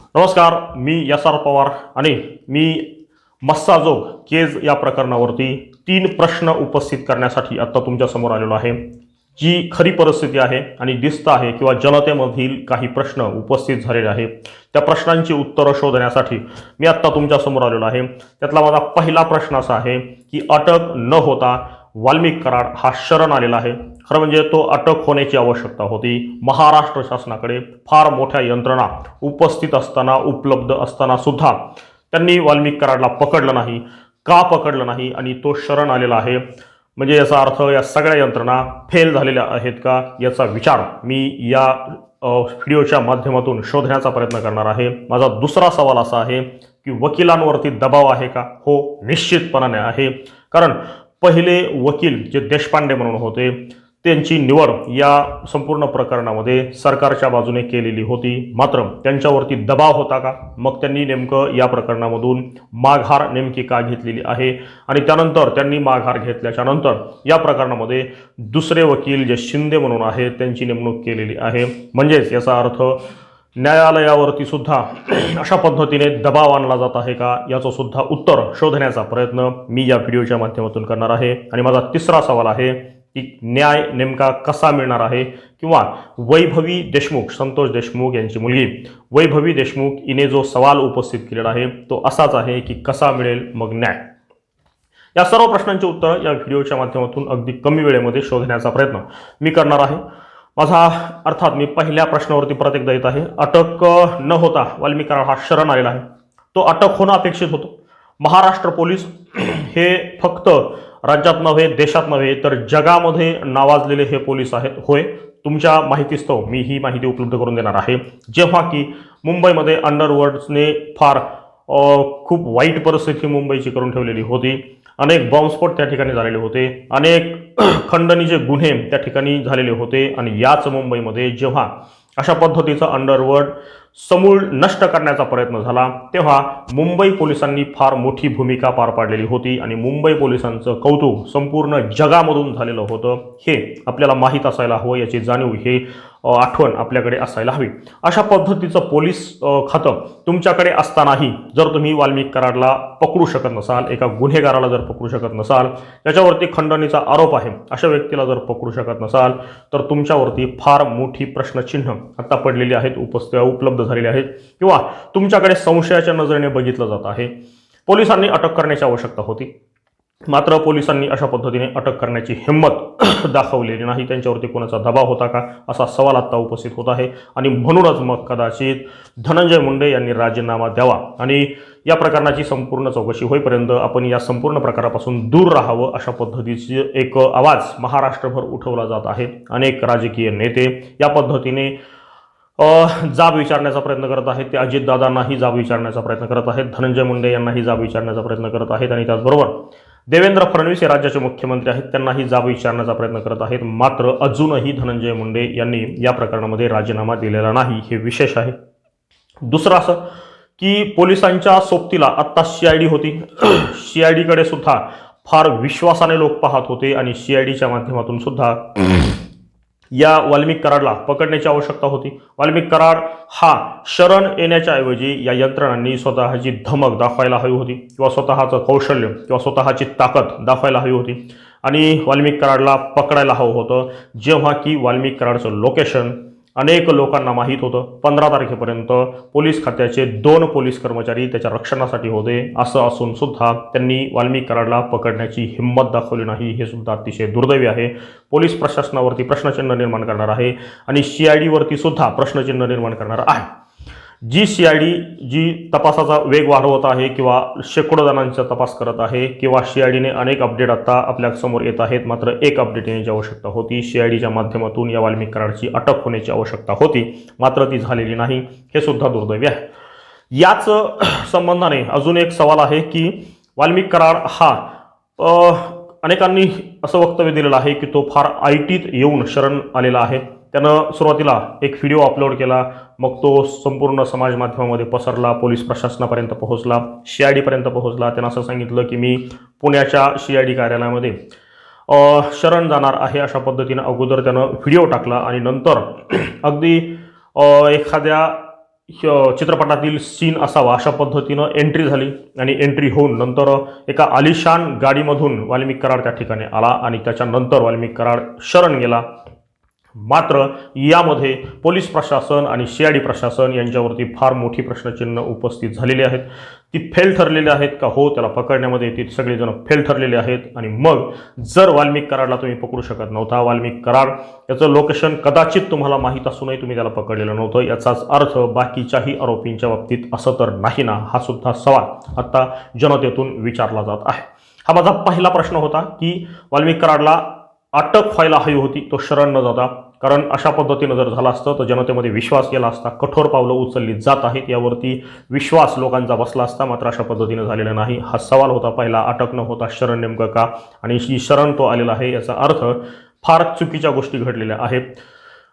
नमस्कार मी S R Pawar आणि मी मस्साजोग केज या प्रकरणावरती तीन प्रश्न उपस्थित करण्यासाठी आत्ता तुमच्यासमोर आलेलो आहे. जी खरी परिस्थिती आहे आणि दिसत आहे किंवा जनतेमधील काही प्रश्न उपस्थित झालेले आहे त्या प्रश्नांची उत्तरं शोधण्यासाठी मी आत्ता तुमच्यासमोर आलेलो आहे. त्यातला माझा पहिला प्रश्न असा आहे की अटक न होता वाल्मिक कराड हा शरण आलेला आहे. खरं म्हणजे तो अटक होण्याची आवश्यकता होती. महाराष्ट्र शासनाकडे फार मोठ्या यंत्रणा उपस्थित असताना उपलब्ध असताना सुद्धा त्यांनी वाल्मिक कराडला पकडलं नाही का पकडलं नाही आणि तो शरण आलेला आहे. म्हणजे याचा अर्थ या सगळ्या यंत्रणा फेल झालेल्या आहेत का याचा विचार मी या व्हिडिओच्या माध्यमातून शोधण्याचा प्रयत्न करणार आहे. माझा दुसरा सवाल असा आहे की वकिलांवरती दबाव आहे का? हो निश्चितपणाने आहे. कारण पहिले वकील जे देशपांडे म्हणून होते त्यांची निवड या संपूर्ण प्रकरणामध्ये सरकारच्या बाजूने केलेली होती. मात्र त्यांच्यावरती दबाव होता का? मग त्यांनी नेमकं या प्रकरणामधून माघार नेमकी का घेतलेली आहे? आणि त्यानंतर त्यांनी माघार घेतल्याच्या नंतर या प्रकरणामध्ये दुसरे वकील जे शिंदे म्हणून आहेत त्यांची नेमणूक केलेली आहे. म्हणजेच याचा अर्थ न्यायालयावरती सुद्धा अशा पद्धतीने दबाव आणला जात आहे का? याचं सुद्धा उत्तर शोधण्याचा प्रयत्न मी या व्हिडिओच्या माध्यमातून करणार आहे. आणि माझा तिसरा सवाल आहे की न्याय नेमका कसा मिळणार आहे? किंवा वैभवी देशमुख संतोष देशमुख यांची मुलगी वैभवी देशमुख हिने जो सवाल उपस्थित केलेला आहे तो असाच आहे की कसा मिळेल मग न्याय? या सर्व प्रश्नांची उत्तरं या व्हिडिओच्या माध्यमातून अगदी कमी वेळेमध्ये शोधण्याचा प्रयत्न मी करणार आहे. माझा अर्थात मी पहिल्या प्रश्नावरती परत एकदा येत आहे. अटक न होता वाल्मिकाला हा शरण आलेला आहे. तो अटक होणं अपेक्षित होतं. महाराष्ट्र पोलीस हे फक्त राज्यात नव्हे देशात नव्हे तर जगामध्ये नावाजलेले हे पोलीस आहेत. होय तुमच्या माहितीस्तव मी ही माहिती उपलब्ध करून देणार आहे. जेव्हा की मुंबईमध्ये अंडरवर्ल्ड्सने फार खूप वाईट परिस्थिती मुंबईची करून ठेवलेली होती. अनेक बॉम्बस्फोट त्या ठिकाणी झालेले होते. अनेक खंडणीचे गुन्हे त्या ठिकाणी झालेले होते. आणि याच मुंबईमध्ये जेव्हा अशा पद्धतीचं अंडरवर्ल्ड समूळ नष्ट करण्याचा प्रयत्न झाला. तेव्हा मुंबई पोलिसांनी फार मोठी भूमिका पार पाडलेली होती आणि मुंबई पोलिसांचं कौतुक संपूर्ण जगामधून झालेलं होतं. हे आपल्याला माहीत असायला हवं याची जाणीव हे आठवण आपल्याकडे असायला हवी. अशा पद्धतीचं पोलीस खातं तुमच्याकडे असतानाही जर तुम्ही वाल्मिक कराडला पकडू शकत नसाल एका गुन्हेगाराला जर पकडू शकत नसाल त्याच्यावरती खंडणीचा आरोप आहे अशा व्यक्तीला जर पकडू शकत नसाल तर तुमच्यावरती फार मोठी प्रश्नचिन्ह आता पडलेली आहेत उपस्थित उपलब्ध झालेली आहेत किंवा तुमच्याकडे संशयाच्या नजरेने बघितलं जात आहे. पोलिसांनी अटक करण्याची आवश्यकता होती. मात्र पोलिसांनी अशा पद्धतीने अटक करण्याची हिंमत दाखवलेली नाही. त्यांच्यावरती कोणाचा दबाव होता का? असा सवाल आत्ता उपस्थित होत आहे. आणि म्हणूनच मग कदाचित धनंजय मुंडे यांनी राजीनामा द्यावा. आणि या प्रकरणाची संपूर्ण चौकशी होईपर्यंत आपण या संपूर्ण प्रकारापासून दूर राहावं अशा पद्धतीचे एक आवाज महाराष्ट्रभर उठवला जात आहे. अनेक राजकीय नेते या पद्धतीने जाब विचारण्याचा प्रयत्न करत आहेत. ते अजितदादांनाही जाब विचारण्याचा प्रयत्न करत आहेत. धनंजय मुंडे यांनाही जाब विचारण्याचा प्रयत्न करत आहेत. आणि त्याचबरोबर देवेंद्र फडणवीस हे राज्याचे मुख्यमंत्री आहेत. त्यांनाही जाब विचारण्याचा प्रयत्न करत आहेत. मात्र अजूनही धनंजय मुंडे यांनी या प्रकरणामध्ये राजीनामा दिलेला नाही. हे विशेष आहे. दुसरं असं की पोलिसांच्या सोबतीला आत्ता सी आय डी होती. सी आय डीकडे सुद्धा फार विश्वासाने लोक पाहत होते आणि सी आय डीच्या माध्यमातून सुद्धा या वाल्मिक कराडला पकडण्याची आवश्यकता होती. वाल्मिक कराड हा शरण येण्याच्या ऐवजी या यंत्रणांनी स्वतःची धमक दाखवायला हवी होती किंवा स्वतःचं कौशल्य किंवा स्वतःची ताकद दाखवायला हवी होती. आणि वाल्मिक कराडला पकडायला हवं होतं. जेव्हा की वाल्मिक कराडचं लोकेशन अनेक लोकांना माहीत होतं. पंधरा तारखेपर्यंत पोलीस खात्याचे दोन पोलीस कर्मचारी त्याच्या रक्षणासाठी होते. असं असून सुद्धा त्यांनी वाल्मिक कराडला पकडण्याची हिंमत दाखवली नाही हे सुद्धा अतिशय दुर्दैवी आहे. पोलीस प्रशासनावरती प्रश्नचिन्ह निर्माण करणार आहे आणि सी आय डीवरती सुद्धा प्रश्नचिन्ह निर्माण करणार आहे. जी सी आय डी जी तपासाचा वेग वाढवत आहे किंवा शेकडो जणांचा तपास करत आहे किंवा सी आय डीने अनेक अपडेट आता आपल्यासमोर येत आहेत मात्र एक अपडेट येण्याची आवश्यकता होती. सी आय डीच्या माध्यमातून या वाल्मिक कराडची अटक होण्याची आवश्यकता होती मात्र ती झालेली नाही. हे सुद्धा दुर्दैवी आहे. याच संबंधाने अजून एक सवाल आहे की वाल्मिक कराड हा अनेकांनी असं वक्तव्य दिलेलं आहे की तो फार आय टीत येऊन शरण आलेला आहे. त्यानं सुरुवातीला एक व्हिडिओ अपलोड केला. मग तो संपूर्ण समाज माध्यमामध्ये पसरला पोलीस प्रशासनापर्यंत पोहोचला सी आय डीपर्यंत पोहोचला. त्यानं असं सांगितलं की मी पुण्याच्या सी आय डी कार्यालयामध्ये शरण जाणार आहे. अशा पद्धतीनं अगोदर त्यानं व्हिडिओ टाकला आणि नंतर अगदी एखाद्या चित्रपटातील सीन असावा अशा पद्धतीनं एंट्री झाली आणि एंट्री होऊन नंतर एका आलिशान गाडीमधून वाल्मिक कराड त्या ठिकाणी आला आणि त्याच्यानंतर वाल्मिक कराड शरण गेला. मात्र यामध्ये पोलीस प्रशासन आणि सीआयडी प्रशासन यांच्यावरती फार मोठी प्रश्नचिन्ह उपस्थित झालेली आहेत. ती फेल ठरलेली आहेत का? हो त्याला पकडण्यामध्ये ती सगळेजण फेल ठरलेले आहेत. आणि मग जर वाल्मिक कराडला तुम्ही पकडू शकत नव्हता वाल्मिक कराड याचं लोकेशन कदाचित तुम्हाला माहीत असूनही तुम्ही त्याला पकडलेलं नव्हतं. याचाच अर्थ बाकीच्याही आरोपींच्या बाबतीत असं तर नाही ना हा सुद्धा सवाल आत्ता जनतेतून विचारला जात आहे. हा माझा पहिला प्रश्न होता की वाल्मिक कराडला अटक व्हायला हवी होती तो शरण न जाता. कारण अशा पद्धतीनं जर झालं असतं तर जनतेमध्ये विश्वास गेला असता. कठोर पावलं उचलली जात आहेत यावरती विश्वास लोकांचा बसला असता. मात्र अशा पद्धतीनं झालेला नाही. हा सवाल होता पहिला अटक न होता शरण नेमकं का? आणि ही शरण तो आलेला आहे याचा अर्थ फार चुकीच्या गोष्टी घडलेल्या आहेत.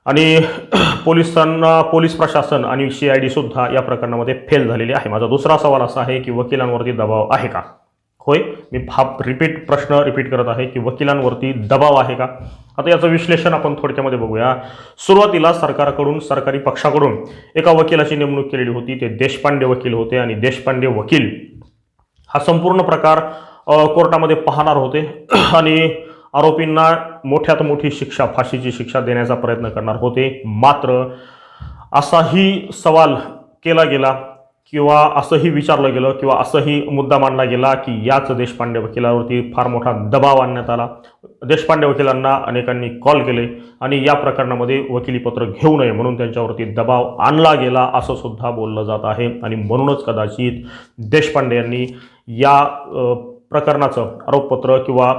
आणि पोलिसांना पोलीस प्रशासन आणि सी आय डीसुद्धा या प्रकरणामध्ये फेल झालेली आहे. माझा दुसरा सवाल असा आहे की वकिलांवरती दबाव आहे का? होय मी हा रिपीट प्रश्न रिपीट करत आहे की वकिलांवरती दबाव आहे का? आता याचं विश्लेषण आपण थोडक्यामध्ये बघूया. सुरुवातीला सरकारकडून सरकारी पक्षाकडून एका वकिलाची नेमणूक केलेली होती. ते देशपांडे वकील होते आणि देशपांडे वकील हा संपूर्ण प्रकार कोर्टामध्ये पाहणार होते. आणि आरोपींना मोठ्यात मोठी शिक्षा फाशीची शिक्षा देण्याचा प्रयत्न करणार होते. मात्र असाही सवाल केला गेला. किंवा असंही विचारलं गेलं किंवा असंही मुद्दा मांडला गेला की याच देशपांडे वकिलावरती फार मोठा दबाव आणण्यात आला. देशपांडे वकिलांना अनेकांनी कॉल केले आणि या प्रकरणामध्ये वकिलीपत्र घेऊ नये म्हणून त्यांच्यावरती दबाव आणला गेला असं सुद्धा बोललं जात आहे. आणि म्हणूनच कदाचित देशपांडे यांनी या प्रकरणाचं आरोपपत्र किंवा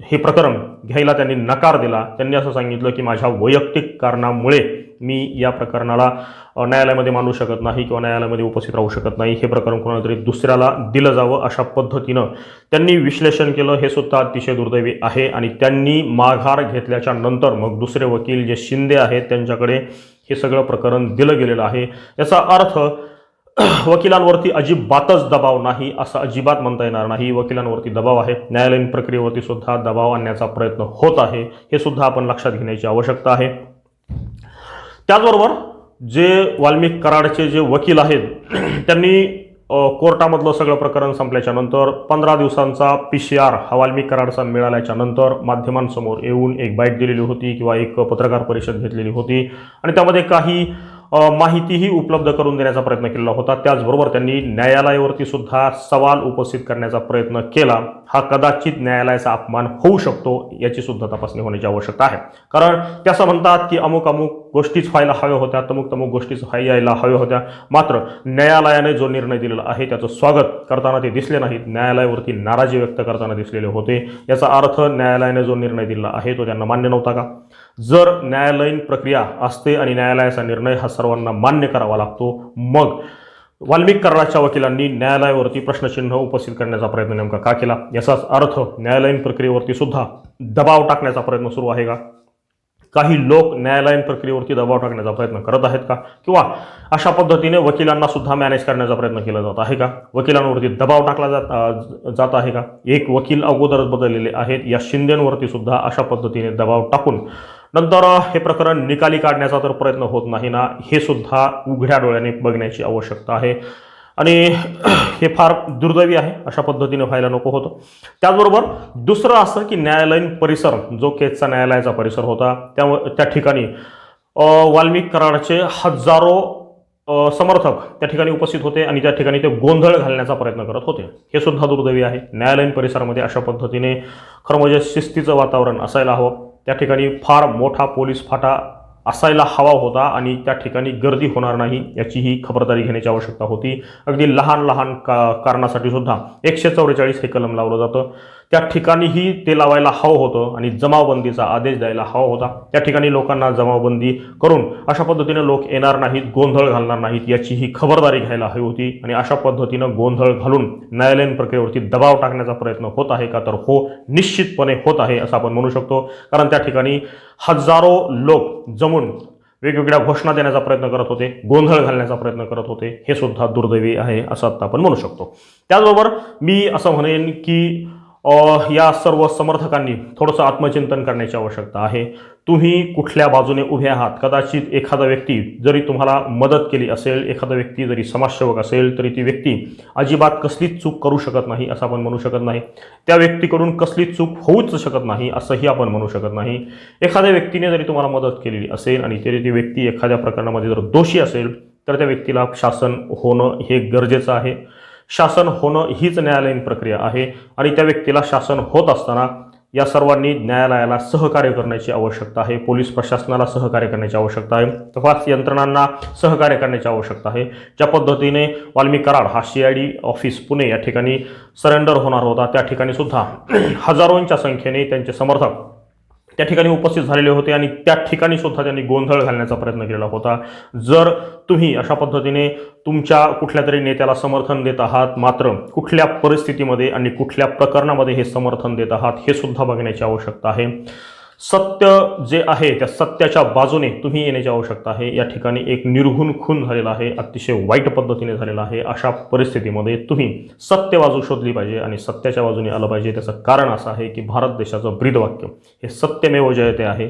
हे प्रकरण घ्यायला त्यांनी नकार दिला. त्यांनी असं सांगितलं की माझ्या वैयक्तिक कारणामुळे मी या प्रकरणाला न्यायालयामध्ये मांडू शकत नाही किंवा न्यायालयामध्ये उपस्थित राहू शकत नाही. हे प्रकरण कोणाला तरी दुसऱ्याला दिलं जावं अशा पद्धतीनं त्यांनी विश्लेषण केलं. हे सुद्धा अतिशय दुर्दैवी आहे आणि त्यांनी माघार घेतल्याच्या नंतर मग दुसरे वकील जे शिंदे आहेत त्यांच्याकडे हे सगळं प्रकरण दिलं गेलेलं आहे. याचा अर्थ वकिलांवरती अजिबातच दबाव नाही असं अजिबात म्हणता येणार नाही. वकिलांवरती दबाव आहे. न्यायालयीन प्रक्रियेवरती सुद्धा दबाव आणण्याचा प्रयत्न होत आहे. हे सुद्धा आपण लक्षात घेण्याची आवश्यकता आहे. त्याचबरोबर जे वाल्मिक कराडचे जे वकील आहेत त्यांनी कोर्टामधलं सगळं प्रकरण संपल्याच्या नंतर पंधरा दिवसांचा पी सी आर हा वाल्मिक कराडचा मिळाल्याच्या नंतर माध्यमांसमोर येऊन एक बाईट दिलेली होती किंवा एक पत्रकार परिषद घेतलेली होती. आणि त्यामध्ये काही माहितीही उपलब्ध करून देण्याचा प्रयत्न केलेला होता. त्याचबरोबर त्यांनी न्यायालयावरती सुद्धा सवाल उपस्थित करण्याचा प्रयत्न केला. हा कदाचित न्यायालयाचा अपमान होऊ शकतो याची सुद्धा तपासणी होण्याची आवश्यकता आहे. कारण ते असं म्हणतात की अमुक अमुक गोष्टीच व्हायला हव्या होत्या तमुक तमुक गोष्टीच व्हाय यायला हव्या होत्या. मात्र न्यायालयाने जो निर्णय दिलेला आहे त्याचं स्वागत करताना ते दिसले नाहीत. न्यायालयावरती नाराजी व्यक्त करताना दिसलेले होते. याचा अर्थ न्यायालयाने जो निर्णय दिला आहे तो त्यांना मान्य नव्हता का? जर न्यायालयीन प्रक्रिया असते आणि न्यायालयाचा निर्णय हा सर्वांना मान्य करावा लागतो मग वाल्मिककरणाच्या वकिलांनी न्यायालयावरती प्रश्नचिन्ह उपस्थित करण्याचा प्रयत्न नेमका का केला? याचाच अर्थ न्यायालयीन प्रक्रियेवरती सुद्धा दबाव टाकण्याचा प्रयत्न सुरू आहे का? काही लोक न्यायालयीन प्रक्रियेवरती दबाव टाकण्याचा प्रयत्न करत आहेत का? किंवा अशा पद्धतीने वकिलांना सुद्धा मॅनेज करण्याचा प्रयत्न केला जात आहे का? वकिलांवरती दबाव टाकला जात जात आहे का? एक वकील अगोदरच बदललेले आहेत. या शिंदेंवरती सुद्धा अशा पद्धतीने दबाव टाकून नंतर हे प्रकरण निकाली काढण्याचा तर प्रयत्न होत नाही ना हे सुद्धा उघड्या डोळ्याने बघण्याची आवश्यकता आहे. आणि हे फार दुर्दैवी आहे अशा पद्धतीने व्हायला नको होतं. त्याचबरोबर दुसरं असं की न्यायालयीन परिसर जो केसचा न्यायालयाचा परिसर होता त्यामुळे त्या ठिकाणी वाल्मिक कराडचे हजारो समर्थक त्या ठिकाणी उपस्थित होते आणि त्या ठिकाणी ते गोंधळ घालण्याचा प्रयत्न करत होते. हे सुद्धा दुर्दैवी आहे. न्यायालयीन परिसरामध्ये अशा पद्धतीने खरं म्हणजे शिस्तीचं वातावरण असायला हवं. त्या ठिकाणी फार मोठा पोलीस फाटा असायला हवा होता आणि त्या ठिकाणी गर्दी होणार नाही याचीही खबरदारी घेण्याची आवश्यकता होती. अगदी लहान लहान का कारणासाठी सुद्धा एकशे चौवेचाळीस हे कलम लावलं जातं. त्या ठिकाणीही ते लावायला हवं होतं आणि जमावबंदीचा आदेश द्यायला हवा होता. त्या ठिकाणी लोकांना जमावबंदी करून अशा पद्धतीनं लोक येणार नाहीत गोंधळ घालणार नाहीत याची ही खबरदारी घ्यायला हवी होती आणि अशा पद्धतीनं गोंधळ घालून न्यायालयीन प्रक्रियेवरती दबाव टाकण्याचा प्रयत्न होत आहे का तर हो निश्चितपणे होत आहे असं आपण म्हणू शकतो. कारण त्या ठिकाणी हजारो लोक जमून वेगवेगळ्या घोषणा देण्याचा प्रयत्न करत होते गोंधळ घालण्याचा प्रयत्न करत होते. हे सुद्धा दुर्दैवी आहे असं आता आपण म्हणू शकतो. त्याचबरोबर मी असं म्हणेन की या सर्व समर्थकांनी थोडंसं आत्मचिंतन करण्याची आवश्यकता आहे. तुम्ही कुठल्या बाजूने उभे आहात? कदाचित एखादा व्यक्ती जरी तुम्हाला मदत केली असेल एखादा व्यक्ती जरी समाजसेवक असेल तरी ती व्यक्ती अजिबात कसलीच चूक करू शकत नाही असं आपण म्हणू शकत नाही. त्या व्यक्तीकडून कसलीच चूक होऊच शकत नाही असंही आपण म्हणू शकत नाही. एखाद्या व्यक्तीने जरी तुम्हाला मदत केलेली असेल आणि तरी ती व्यक्ती एखाद्या प्रकरणामध्ये जर दोषी असेल तर त्या व्यक्तीला शासन होणं हे गरजेचं आहे. शासन होणं हीच न्यायालयीन प्रक्रिया आहे आणि त्या व्यक्तीला शासन होत असताना या सर्वांनी न्यायालयाला सहकार्य करण्याची आवश्यकता आहे पोलीस प्रशासनाला सहकार्य करण्याची आवश्यकता आहे तपास यंत्रणांना सहकार्य करण्याची आवश्यकता आहे. ज्या पद्धतीने वाल्मी कराड हा C I D office Pune या ठिकाणी सरेंडर होणार होता त्या ठिकाणी सुद्धा हजारोंच्या संख्येने त्यांचे समर्थक त्या ठिकाणी उपस्थित झालेले होते आणि त्या ठिकाणी सुद्धा त्यांनी गोंधळ घालण्याचा प्रयत्न केलेला होता. जर तुम्ही अशा पद्धतीने तुमच्या कुठल्या तरी नेत्याला समर्थन देत आहात मात्र कुठल्या परिस्थितीमध्ये आणि कुठल्या प्रकरणामध्ये हे समर्थन देत आहात हे सुद्धा बघण्याची आवश्यकता आहे. सत्य जे आहे त्या सत्याच्या बाजूने तुम्ही येण्याची आवश्यकता आहे या ठिकाणी एक निर्घुण खून झालेला आहे अतिशय वाईट पद्धतीने झालेला आहे. अशा परिस्थितीमध्ये तुम्ही सत्य बाजू शोधली पाहिजे आणि सत्याच्या बाजूने आलं पाहिजे. त्याचं कारण असं आहे की भारत देशाचं ब्रीदवाक्य. हे सत्यमेव जयते आहे.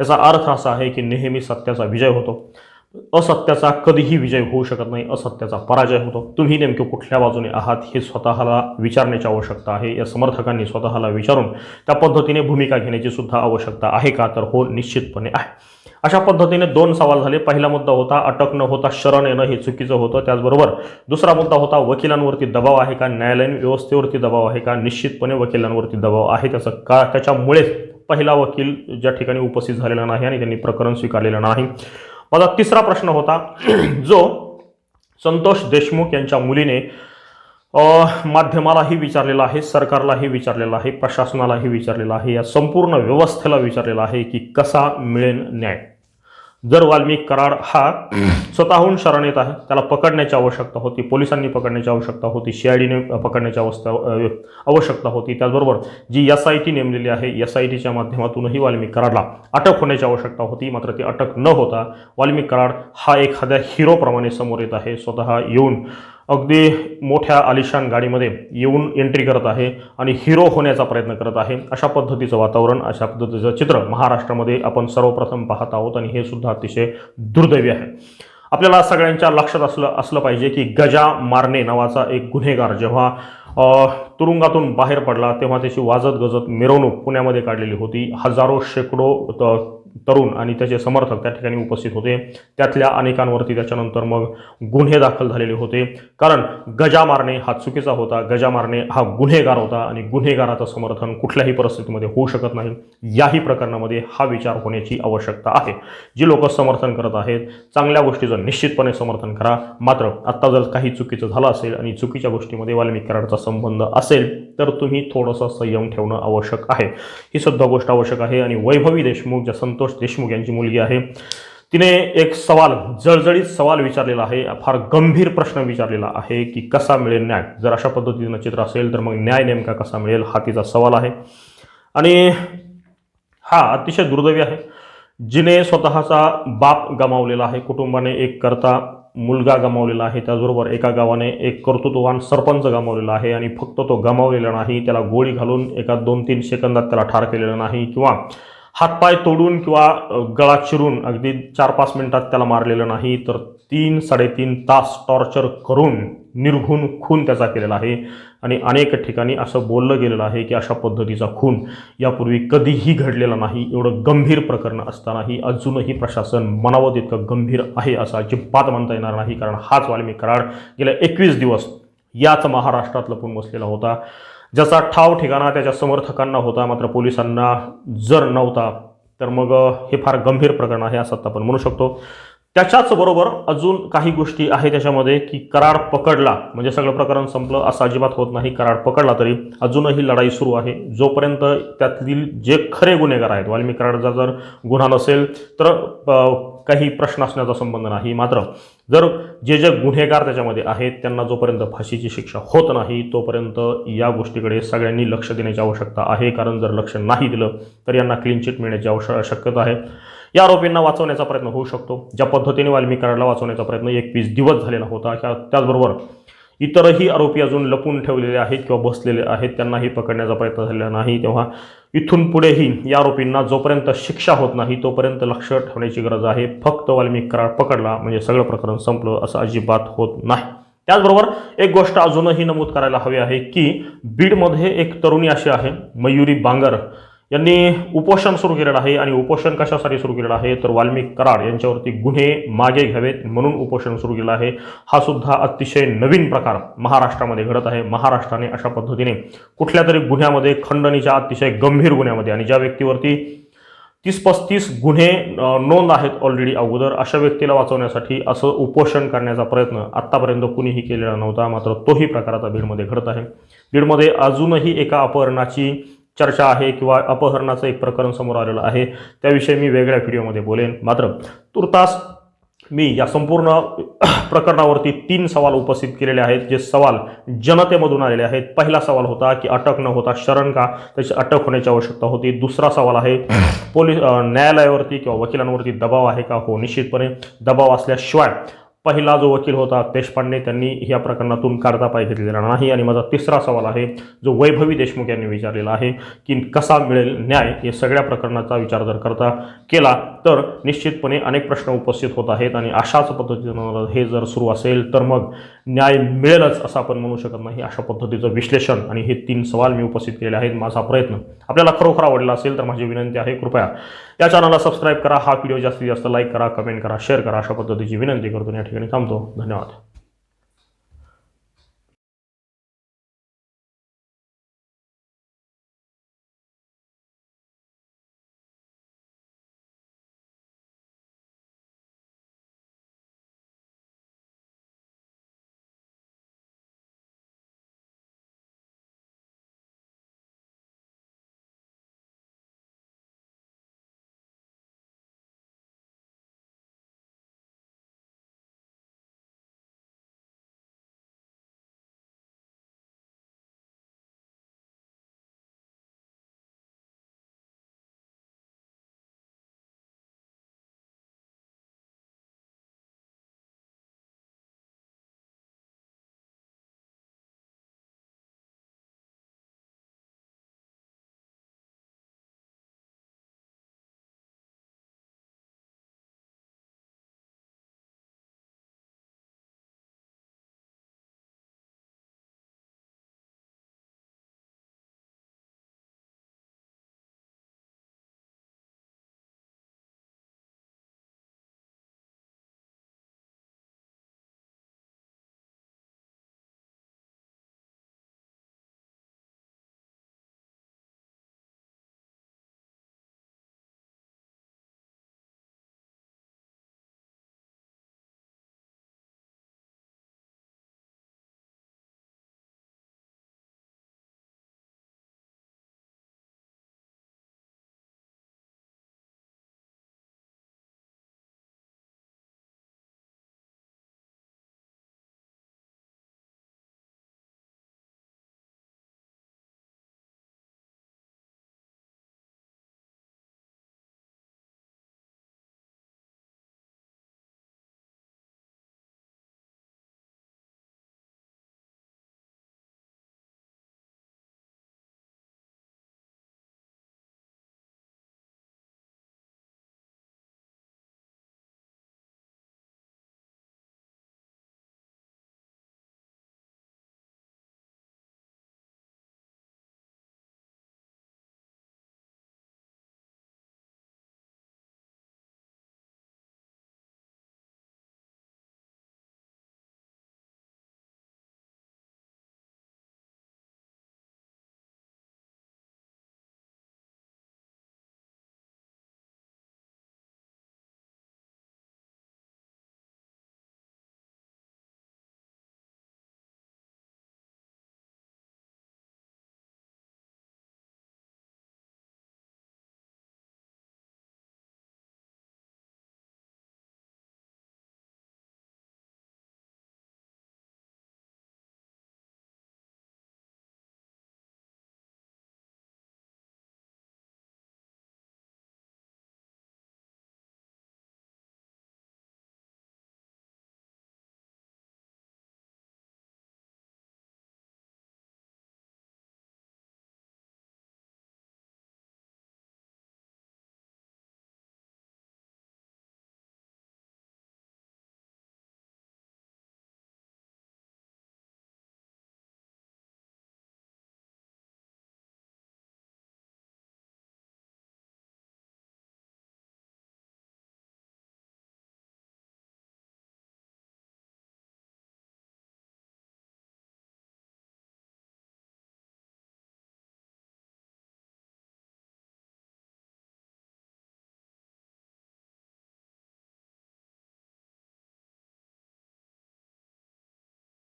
याचा अर्थ असा आहे की नेहमी सत्याचा विजय होतो. असत्याचा कधीही विजय होऊ शकत नाही असत्याचा पराजय होतो. तुम्ही नेमके कुठल्या बाजूने आहात हे स्वतःला विचारण्याची आवश्यकता आहे. या समर्थकांनी स्वतःला विचारून त्या पद्धतीने भूमिका घेण्याची सुद्धा आवश्यकता आहे का? तर हो निश्चितपणे आहे. अशा पद्धतीने दोन सवाल झाले. पहिला मुद्दा होता अटक न होता शरण येणं हे चुकीचं होतं. त्याचबरोबर दुसरा मुद्दा होता वकिलांवरती दबाव आहे का? न्यायालयीन व्यवस्थेवरती दबाव आहे का? निश्चितपणे वकिलांवरती दबाव आहे. त्याचं का त्याच्यामुळेच पहिला वकील ज्या ठिकाणी उपस्थित झालेला नाही आणि त्यांनी प्रकरण स्वीकारलेलं नाही. माझा तिसरा प्रश्न होता जो संतोष देशमुख यांच्या मुलीने माध्यमालाही विचारलेला आहे सरकारलाही विचारलेला आहे प्रशासनालाही विचारलेला आहे या संपूर्ण व्यवस्थेला विचारलेला आहे की कसा मिळेल न्याय? जर वाल्मिक कराड हा स्वतःहून शरण येत आहे त्याला पकडण्याची आवश्यकता होती पोलिसांनी पकडण्याची आवश्यकता होती सीआयडीने पकडण्याची अवस्था आवश्यकता होती. त्याचबरोबर जी एस आय टी नेमलेली आहे एस आय टीच्या माध्यमातूनही वाल्मिक कराडला अटक होण्याची आवश्यकता होती. मात्र ती अटक न होता वाल्मिक कराड हा एखाद्या हिरोप्रमाणे समोर येत आहे. स्वतः येऊन अगदी मोठ्या आलिशान गाडीमध्ये येऊन एंट्री करत आहे आणि हिरो होण्याचा प्रयत्न करत आहे. अशा पद्धतीचं वातावरण अशा पद्धतीचं चित्र महाराष्ट्रामध्ये आपण सर्वप्रथम पाहत आहोत आणि हे सुद्धा अतिशय दुर्दैवी आहे. आपल्याला सगळ्यांच्या लक्षात असलं असलं पाहिजे की गजा मारणे नावाचा एक गुन्हेगार जेव्हा तुरुंगातून बाहेर पडला तेव्हा त्याची वाजत गजत मिरवणूक पुण्यामध्ये काढलेली होती. हजारो शेकडो तरुण आणि त्याचे समर्थक त्या ठिकाणी उपस्थित होते. त्यातल्या अनेकांवरती त्याच्यानंतर मग गुन्हे दाखल झालेले होते. कारण गजा मारणे हा चुकीचा होता. गजा मारणे हा गुन्हेगार होता आणि गुन्हेगाराचं समर्थन कुठल्याही परिस्थितीमध्ये होऊ शकत नाही. याही प्रकरणामध्ये हा विचार होण्याची आवश्यकता आहे. जी लोक समर्थन करत आहेत चांगल्या गोष्टीचं निश्चितपणे समर्थन करा. मात्र आत्ता जर काही चुकीचं झालं असेल आणि चुकीच्या गोष्टीमध्ये वाल्मिक कराडचा संबंध असेल तर तुम्ही थोडंसं संयम ठेवणं आवश्यक आहे. ही सुद्धा गोष्ट आवश्यक आहे आणि वैभवी देशमुख ज्या संतोष देशमुख यांची मुलगी आहे. तिने एक सवाल जळजळीत सवाल विचारलेला आहे. फार गंभीर प्रश्न विचारलेला आहे की कसा मिळेल न्याय? जर अशा पद्धतीनं चित्र असेल तर मग न्याय नेमका कसा मिळेल हा तिचा सवाल आहे. आणि हा अतिशय दुर्दैवी आहे. जिने स्वतःचा बाप गमावलेला आहे. कुटुंबाने एक करता मुलगा गमावलेला आहे. त्याचबरोबर एका गावाने एक कर्तृत्ववान सरपंच गमावलेला आहे. आणि फक्त तो गमावलेला नाही त्याला गोळी घालून एका दोन तीन सेकंदात त्याला ठार केलेलं नाही. किंवा हातपाय तोडून किंवा गळा चिरून अगदी चार पाच मिनिटात त्याला मारलेलं नाही तर तीन साडेतीन तास टॉर्चर करून निर्घुण खून त्याचा केलेला आहे. आणि अनेक ठिकाणी असं बोललं गेलेलं आहे की अशा पद्धतीचा खून यापूर्वी कधीही घडलेला नाही एवढं गंभीर प्रकरण असतानाही अजूनही प्रशासन मनावं तितकं गंभीर आहे असं अजिबात म्हणता येणार नाही कारण हाच वाल्मी कराड गेल्या एकवीस दिवस याच महाराष्ट्रात लपून बसलेला होता. ज्याचा ठाव ठिकाणा त्याच्या समर्थकांना होता मात्र पोलिसांना जर नव्हता तर मग हे फार गंभीर प्रकरण आहे असं आपण म्हणू शकतो. त्याच्याच बरोबर अजून काही गोष्टी आहे त्याच्यामध्ये की करार पकडला म्हणजे सगळं प्रकरण संपलं असं अजिबात होत नाही करार पकडला तरी. अजूनही लढाई सुरू आहे. जोपर्यंत त्यातील जे खरे गुन्हेगार आहेत वाल्मिक कराडचा जर गुन्हा नसेल तर काही प्रश्न असण्याचा संबंध नाही. मात्र जर जे जे गुन्हेगार त्याच्यामध्ये आहेत त्यांना जोपर्यंत फाशीची शिक्षा होत नाही तोपर्यंत या गोष्टीकडे सगळ्यांनी लक्ष देण्याची आवश्यकता आहे. कारण जर लक्ष नाही दिलं तर यांना क्लीन चिट मिळण्याची आवश्य शक्यता आहे. या आरोपींना वाचवण्याचा प्रयत्न होऊ शकतो. ज्या पद्धतीने वाल्मिक वाचवण्याचा प्रयत्न एकवीस दिवस झालेला होता त्या त्याचबरोबर इतरही आरोपी अजून लपून ठेवलेले आहेत किंवा बसलेले आहेत त्यांनाही पकडण्याचा प्रयत्न झालेला नाही. तेव्हा इथून पुढेही या आरोपींना जोपर्यंत शिक्षा होत नाही तोपर्यंत लक्ष ठेवण्याची गरज आहे. फक्त वाल्मिक करार पकडला म्हणजे सगळं प्रकरण संपलं असं अजिबात होत नाही. त्याचबरोबर एक गोष्ट अजूनही नमूद करायला हवी आहे की बीडमध्ये एक तरुणी अशी आहे मयुरी बांगर. यांनी उपोषण सुरू केलेलं आहे आणि उपोषण कशासाठी सुरू केलेलं आहे? तर वाल्मिक कराड यांच्यावरती गुन्हे मागे घ्यावेत म्हणून उपोषण सुरू केलं आहे. हा सुद्धा अतिशय नवीन प्रकार महाराष्ट्रामध्ये घडत आहे. महाराष्ट्राने अशा पद्धतीने कुठल्या तरी गुन्ह्यामध्ये खंडणीच्या अतिशय गंभीर गुन्ह्यामध्ये आणि ज्या व्यक्तीवरती तीस पस्तीस गुन्हे नोंद आहेत ऑलरेडी अगोदर अशा व्यक्तीला वाचवण्यासाठी असं उपोषण करण्याचा प्रयत्न आत्तापर्यंत कुणीही केलेला नव्हता. मात्र तोही प्रकार आता बीडमध्ये घडत आहे. बीडमध्ये अजूनही एका अपहरणाची चर्चा आहे किंवा अपहरणाचं एक प्रकरण समोर आलेलं आहे त्याविषयी मी वेगळ्या व्हिडिओमध्ये बोलेन. मात्र तुर्तास मी या संपूर्ण प्रकरणावरती तीन सवाल उपस्थित केलेले आहेत जे सवाल जनतेमधून आलेले आहेत. पहिला सवाल होता की अटक न होता शरण का? त्याची अटक होण्याची आवश्यकता होती. दुसरा सवाल आहे पोलीस न्यायालयावरती किंवा वकिलांवरती दबाव आहे का? हो निश्चितपणे दबाव असल्याशिवाय पहिला जो वकील होता देशपांडे त्यांनी या प्रकरणातून काढता पाय घेतलेला नाही. आणि माझा तिसरा सवाल आहे जो वैभवी देशमुख यांनी विचारलेला आहे की कसा मिळेल न्याय या सगळ्या प्रकरणाचा विचार जर करता केला तर निश्चितपणे अनेक प्रश्न उपस्थित होत आहेत. आणि अशाच पद्धतीनं हे जर सुरू असेल तर मग न्याय मिळेलच असं आपण म्हणू शकत नाही. अशा पद्धतीचं विश्लेषण आणि हे तीन सवाल मी उपस्थित केले आहेत. माझा प्रयत्न आपल्याला खरोखर आवडला असेल तर माझी विनंती आहे. कृपया या चॅनलला सबस्क्राईब करा. हा व्हिडिओ जास्तीत जास्त लाईक करा कमेंट करा शेअर करा. अशा पद्धतीची विनंती करतो या ठिकाणी थांबतो. धन्यवाद.